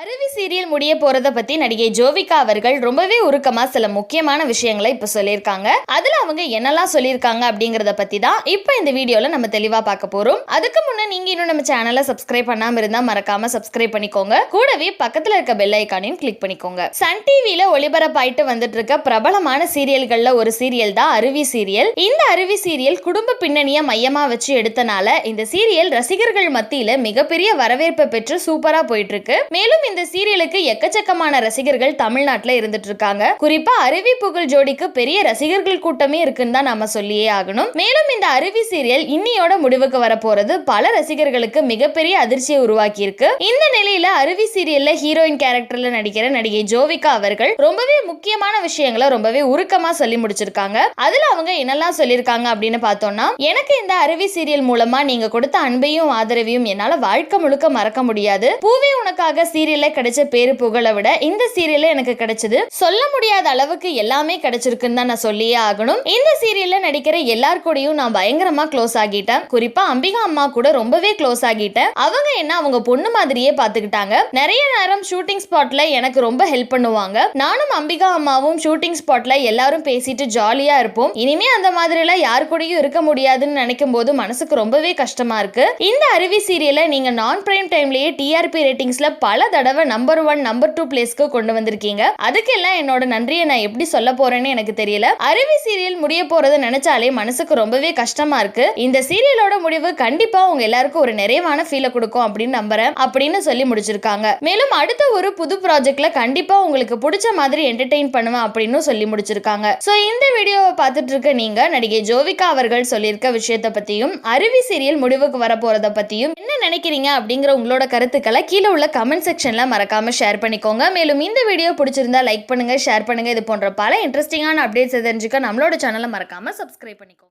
அருவி சீரியல் முடிய போறத பத்தி நடிகை ஜோவிகா அவர்கள் ரொம்பவே உருக்கமா சில முக்கியமான விஷயங்களை இப்ப சொல்லியிருக்காங்க. அதுல அவங்க என்னெல்லாம் சொல்லியிருக்காங்க அப்படிங்கறத பத்தி தான் இப்ப இந்த வீடியோல நம்ம தெளிவா பார்க்க போறோம். அதுக்கு முன்ன நீங்க இன்னும் நம்ம சேனலை சப்ஸ்கிரைப் பண்ணாம இருந்தா மறக்காம சப்ஸ்கிரைப் பண்ணிக்கோங்க. கூடவே பக்கத்துல இருக்க பெல் ஐக்கானையும் கிளிக் பண்ணிக்கோங்க. சன் டிவில ஒளிபரப்பாயிட்டு வந்துட்டு இருக்க பிரபலமான சீரியல்கள்ல ஒரு சீரியல் தான் அருவி சீரியல். இந்த அருவி சீரியல் குடும்ப பின்னணியை மையமா வச்சு எடுத்தனால இந்த சீரியல் ரசிகர்கள் மத்தியில மிகப்பெரிய வரவேற்பை பெற்று சூப்பரா போயிட்டு இருக்கு மேலும் இந்த சீரியலுக்கு எக்கச்சக்கமான ரசிகர்கள் தமிழ்நாட்டில் இருந்துட்டு இருக்காங்க குறிப்பா அருவி புகழ் ஜோடிக்கு பெரிய ரசிகர்கள் கூட்டமே இருக்குன்னு தான் நாம சொல்லியே ஆகணும். மேலும் இந்த அருவி சீரியல் இன்னியோட முடிவுக்கு வரப்போறது பல ரசிகர்களுக்கு மிகப்பெரிய அதிர்ச்சியை உருவாக்கி இருக்கு இந்த நிலையில அருவி சீரியல்ல ஹீரோயின் கேரக்டர்ல நடிக்கிற நடிகை ஜோவிகா அவர்கள் ரொம்பவே முக்கியமான விஷயங்களை ரொம்பவே உருக்கமா சொல்லி முடிச்சிருக்காங்க. அதுல அவங்க என்னெல்லாம் சொல்லியிருக்காங்க அப்படின்னு பார்த்தோம்னா எனக்கு இந்த அருவி சீரியல் மூலமா நீங்க கொடுத்த அன்பையும் ஆதரவையும் என்னால வாழ்க்கை முழுக்க மறக்க முடியாது. பூவே உனக்காக சீரியல் சீரியல்ல கிடைச்ச பேரு புகழை விட இந்த சீரியல்ல எனக்கு கிடைச்சது சொல்ல முடியாத அளவுக்கு எல்லாமே கிடைச்சிருக்குன்னு தான் நான் சொல்லியே ஆகணும். இந்த சீரியல்ல நடிக்கிற எல்லார் கூடயும் நான் பயங்கரமா க்ளோஸ் ஆகிட்டேன். குறிப்பா அம்பிகா அம்மா கூட ரொம்பவே க்ளோஸ் ஆகிட்டேன். அவங்க என்ன அவங்க பொண்ணு மாதிரியே பாத்துக்கிட்டாங்க நிறைய நேரம் ஷூட்டிங் ஸ்பாட்ல எனக்கு ரொம்ப ஹெல்ப் பண்ணுவாங்க. நானும் அம்பிகா அம்மாவும் ஷூட்டிங் ஸ்பாட்ல எல்லாரும் பேசிட்டு ஜாலியா இருப்போம். இனிமே அந்த மாதிரி எல்லாம் யாரு கூடயும் இருக்க முடியாதுன்னு நினைக்கும் போது மனசுக்கு ரொம்பவே கஷ்டமா இருக்கு. இந்த அருவி சீரியலை நீங்க நான் பிரைம் டைம்லயே டிஆர்பி ரேட்டிங்ஸ்ல பல தடவை நம்பர் ஒன் நம்பர் டூ பிளேஸ்க்கு கொண்டு வந்திருக்கீங்க. அதுக்கெல்லாம் என்னோட நன்றியை நான் எப்படி சொல்ல போறேன்னு எனக்கு தெரியல. அருவி சீரியல் முடிய போறது நினைச்சாலே மனசுக்கு ரொம்பவே கஷ்டமா இருக்கு. இந்த சீரியலோட முடிவு கண்டிப்பா உங்க எல்லாருக்கும் ஒரு நிறைவான ஃபீலை கொடுக்கும் அப்படின்னு நம்புறேன் அப்படின்னு சொல்லி முடிச்சிருக்காங்க. மேலும் அடுத்த ஒரு புது ப்ராஜெக்ட்ல கண்டிப்பா உங்களுக்கு பிடிச்ச மாதிரி என்டர்டெயின் பண்ணுவேன் அப்படின்னு சொல்லி முடிச்சிருக்காங்க. சோ இந்த வீடியோவை பார்த்துட்டு இருக்க நீங்க நடிகை ஜோவிகா அவர்கள் சொல்லியிருக்க விஷயத்தை பத்தியும் அருவி சீரியல் முடிவுக்கு வர போறத பத்தியும் நினைக்கிறீங்க அப்படிங்கிற உங்களோட கருத்துக்களை கீழே உள்ள கமெண்ட் செக்ஷனில் மறக்காம ஷேர் பண்ணிக்கோங்க. மேலும் இந்த வீடியோ பிடிச்சிருந்தா லைக் பண்ணுங்க ஷேர் பண்ணுங்க. இது போன்ற பல இன்ட்ரெஸ்டிங்கான அப்டேட்ஸ் தெரிஞ்சுக்க நம்மளோட சேனலை மறக்காம சப்ஸ்கிரைப் பண்ணிக்கோங்க.